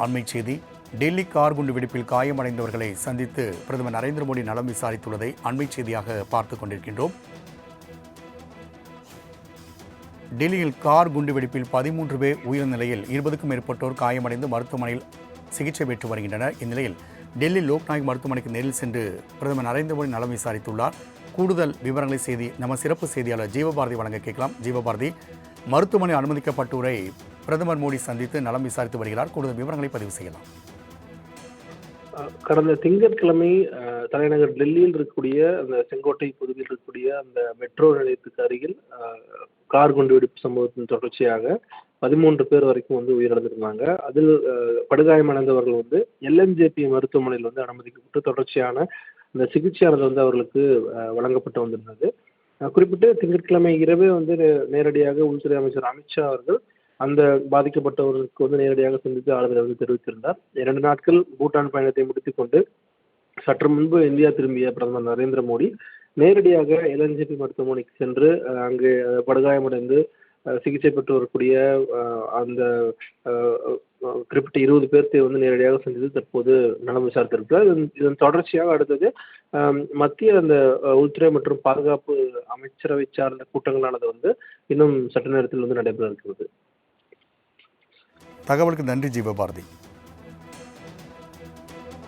அண்மை செய்தி டெல்லி கார் குண்டு வெடிப்பில் காயமடைந்தவர்களை சந்தித்து பிரதமர் நரேந்திர மோடி நலம் விசாரித்துள்ளதை அண்மை செய்தியாக பார்த்துக் கொண்டிருக்கின்றோம். டெல்லியில் கார் குண்டு வெடிப்பில் பதிமூன்று பேர் உயிர் நிலையில் இருபதுக்கும் மேற்பட்டோர் காயமடைந்து மருத்துவமனையில் சிகிச்சை பெற்று வருகின்றனர். இந்நிலையில் டெல்லி லோக்நாயக் மருத்துவமனைக்கு நேரில் சென்று பிரதமர் நரேந்திர மோடி நலம் விசாரித்துள்ளார். கூடுதல் விவரங்களை செய்தி நம்ம சிறப்பு செய்தியாளர் ஜீவபாரதி வழங்க கேட்கலாம். ஜீவபாரதி மருத்துவமனை அனுமதிக்கப்பட்டோரை பிரதமர் மோடி சந்தித்து நலம் விசாரித்து வருகிறார். கூடுதல் விவரங்களை பதிவு செய்யலாம். கடந்த திங்கட்கிழமை தலைநகர் டெல்லியில் இருக்கக்கூடிய அந்த செங்கோட்டை பகுதியில் இருக்கக்கூடிய அந்த மெட்ரோ நிலையத்துக்கு அருகில் கார் குண்டு வெடிப்பு சம்பவத்தின் தொடர்ச்சியாக பதிமூன்று பேர் வரைக்கும் வந்து உயிரிழந்திருந்தாங்க. அதில் படுகாயமடைந்தவர்கள் வந்து எல்என்ஜேபி மருத்துவமனையில் வந்து அனுமதிக்கப்பட்டு தொடர்ச்சியான அந்த சிகிச்சையானது வந்து அவர்களுக்கு வழங்கப்பட்டு வந்திருந்தது. குறிப்பிட்டு திங்கட்கிழமை இரவே வந்து நேரடியாக உள்துறை அமைச்சர் அமித்ஷா அவர்கள் அந்த பாதிக்கப்பட்டவர்களுக்கு வந்து நேரடியாக சந்தித்து ஆறுதல் வந்து தெரிவித்திருந்தார். இரண்டு நாட்கள் பூட்டான் பயணத்தை முடித்துக்கொண்டு சற்று முன்பு இந்தியா திரும்பிய பிரதமர் நரேந்திர மோடி நேரடியாக எல்என்ஜிபி மருத்துவமனைக்கு சென்று அங்கு படுகாயமடைந்து சிகிச்சை பெற்று வரக்கூடிய அந்த குறிப்பிட்ட இருபது பேர்த்தை வந்து நேரடியாக சந்தித்து தற்போது நலம் விசாரித்திருக்கிறார். இதன் இதன் தொடர்ச்சியாக அடுத்தது மத்திய அந்த உள்துறை மற்றும் பாதுகாப்பு அமைச்சரவை சார்ந்த கூட்டங்களானது வந்து இன்னும் சற்று நேரத்தில் வந்து நடைபெற இருக்கிறது. தகவலுக்கு நன்றி ஜீவபாரதி.